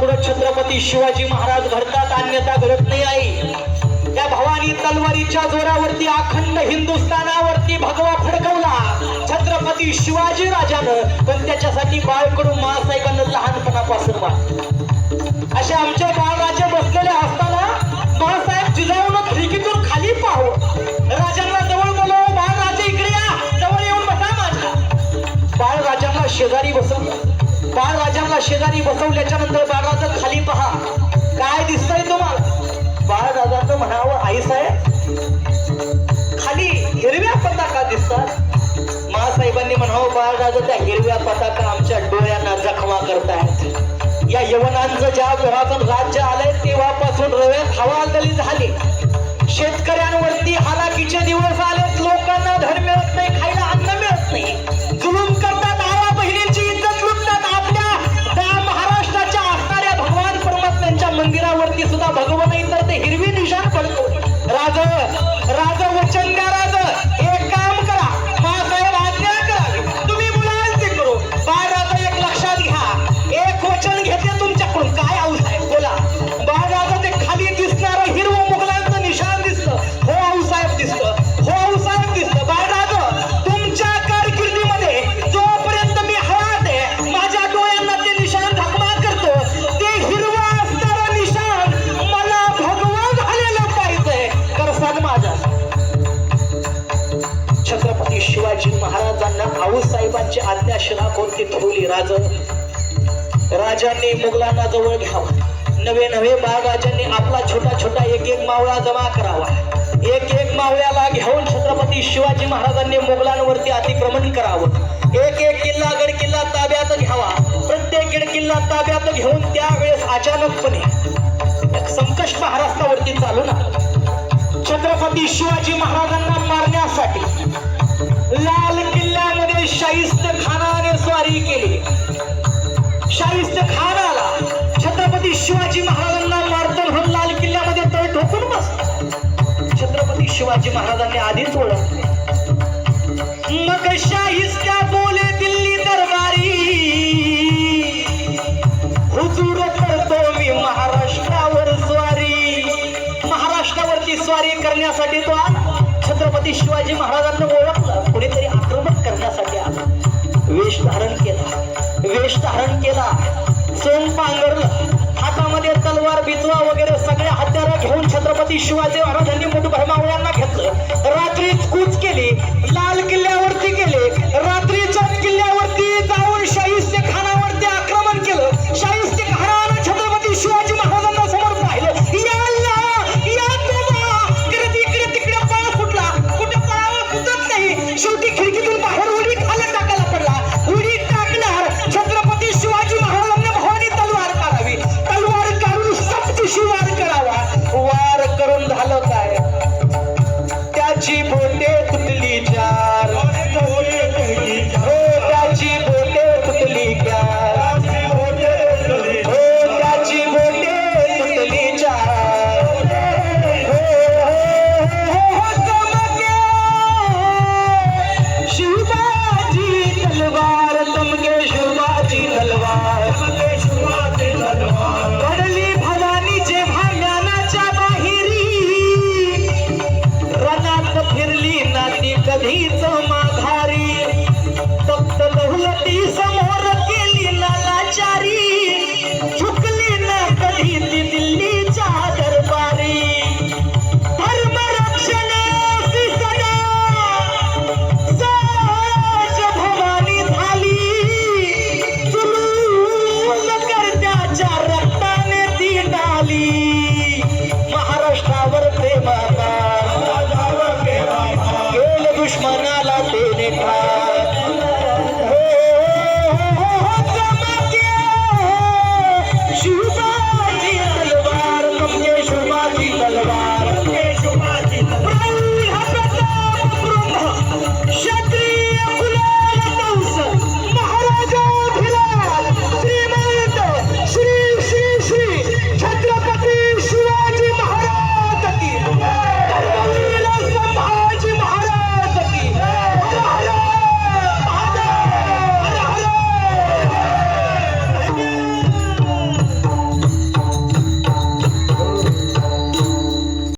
पुढे छत्रपती शिवाजी महाराज घडतात अन्यथा घडत नाही आई. त्या भवानी तलवारीच्या जोरावरती अखंड हिंदुस्थानावरती भगवा फडकवला. छत्रपती शिवाजी राजानं पण त्याच्यासाठी बाळकडून महासाहेबांना लहानपणापासून अशा आमच्या बाळराजांना शेजारी बसवल्याच्या नंतर बाळराजा खाली पहा. काय दिसतंय तुम्हाला? बाळराजाचं म्हणावं आई साहेब खाली हिरव्या पताका दिसतात. महासाहेबांनी म्हणावं बाळराजा त्या हिरव्या पताका आमच्या डोळ्यांना जखमा करतायत. या यवनांचं ज्या घरातून राज्य आलंय तेव्हापासून रव्यात हवालदली झाली. शेतकऱ्यांवरती हालाकीचे दिवस आलेत लोकांना धन मिळत नाही खायला अन्न मिळत नाही. जुलूम महाराजांना आऊसाहेबांची आज्ञा शिराकोणती ठेवली राज राजांनी मुघलांना जवळ घ्यावा. नवे नवे बाळराजांनी आपला छोटा छोटा एक एक मावळा जमा करावा. एक एक मावळ्याला घेऊन छत्रपती शिवाजी महाराजांनी मुघलांवरती अतिक्रमण करावं. एक एक किल्ला गड किल्ला ताब्यात घ्यावा. प्रत्येक गड किल्ला ताब्यात घेऊन त्यावेळेस अचानकपणे संकष्ट महाराष्ट्रावरती चालू ना. छत्रपती शिवाजी महाराजांना मारण्यासाठी लाल किल्ल्यामध्ये शाहिस्त खानाने स्वारी केली. शाहिस्त खानाला छत्रपती शिवाजी महाराजांना मारतो होऊन लाल किल्ल्यामध्ये तळ ठोकून बस छत्रपती शिवाजी महाराजांनी आधीच ओळखले. मग शाहिस्त्या बोले दिल्ली दरबारी. हुजूर करतो मी महाराष्ट्रावर स्वारी. महाराष्ट्रावरती स्वारी करण्यासाठी तो आला. छत्रपती शिवाजी महाराजांना ओळखलं कुणीतरी आक्रमण करण्यासाठी आला. वेश धारण केला. वेश धारण केला. सोन पांघरलं. हातामध्ये तलवार बिचवा वगैरे सगळे हत्यार घेऊन छत्रपती शिवाजी महाराजांनी मुठभर भरमावळ्यांना घेतलं. रात्रीच कूच केली. लाल किल्ल्यावरती गेले. दुश्मनाला तेरे हो, हो, हो, शिवबाजी तलवार कमजे शिवबाजी तलवार.